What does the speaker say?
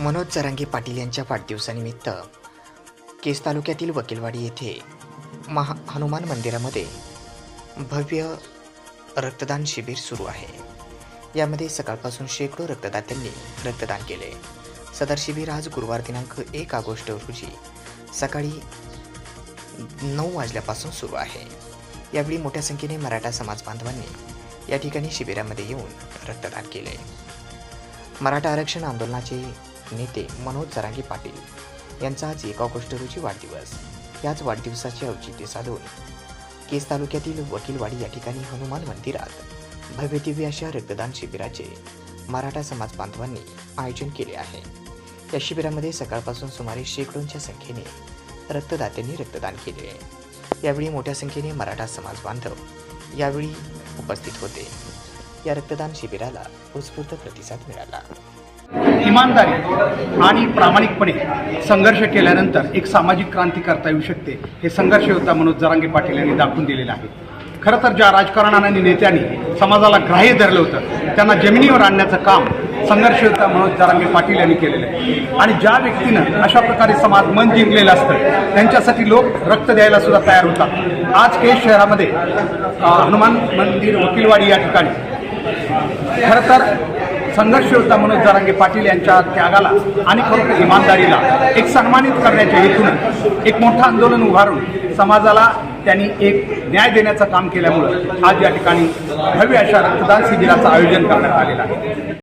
मनोज जरांगे पाटील यांच्या वाढदिवसानिमित्त केस तालुक्यातील वकीलवाडी येथे महा हनुमान मंदिरामध्ये भव्य रक्तदान शिबिर सुरू आहे. यामध्ये सकाळपासून शेकडो रक्तदात्यांनी रक्तदान केले. सदर शिबिर आज गुरुवार दिनांक एक ऑगस्ट रोजी सकाळी नऊ वाजल्यापासून सुरू आहे. यावेळी मोठ्या संख्येने मराठा समाज बांधवांनी या ठिकाणी शिबिरामध्ये येऊन रक्तदान केले. मराठा आरक्षण आंदोलनाचे नेते मनोज जरांगे पाटील यांचा आज एक ऑगस्ट रोजी वाढदिवस. याच वाढदिवसाचे औचित्य साधून केस तालुक्यातील वकीलवाडी या ठिकाणी हनुमान मंदिरात भव्यदिव्य अशा रक्तदान शिबिराचे मराठा समाज बांधवांनी आयोजन केले आहे. या शिबिरामध्ये सकाळपासून सुमारे शेकडोंच्या संख्येने रक्तदात्यांनी रक्तदान केले. यावेळी मोठ्या संख्येने मराठा समाज बांधव यावेळी उपस्थित होते. या रक्तदान शिबिराला उत्स्फूर्त प्रतिसाद मिळाला. इमानदारी आणि प्रामाणिकपणे संघर्ष केल्यानंतर एक सामाजिक क्रांती करता येऊ शकते हे संघर्ष होता मनोज जरांगे पाटील यांनी दाखवून दिलेलं आहे. खरं तर ज्या राजकारणाने आणि नेत्यांनी समाजाला ग्राह्य धरलं होतं त्यांना जमिनीवर आणण्याचं काम संघर्ष होता मनोज जरांगे पाटील यांनी केलेलं आहे. आणि ज्या व्यक्तीनं अशा प्रकारे समाज मन जिंकलेलं असतं त्यांच्यासाठी लोक रक्त द्यायला सुद्धा तयार होतात. आज केस शहरामध्ये हनुमान मंदिर वकीलवाडी या ठिकाणी. खरं तर संघर्ष होता मनोज जरांगे पाटील यांच्या त्यागाला आणि खरोखर इमानदारीला एक सन्मानित करण्याच्या हेतून एक मोठं आंदोलन उभारून समाजाला त्यांनी एक न्याय देण्याचं काम केल्यामुळं आज या ठिकाणी भव्य अशा रक्तदान शिबिराचं आयोजन करण्यात आलेलं आहे.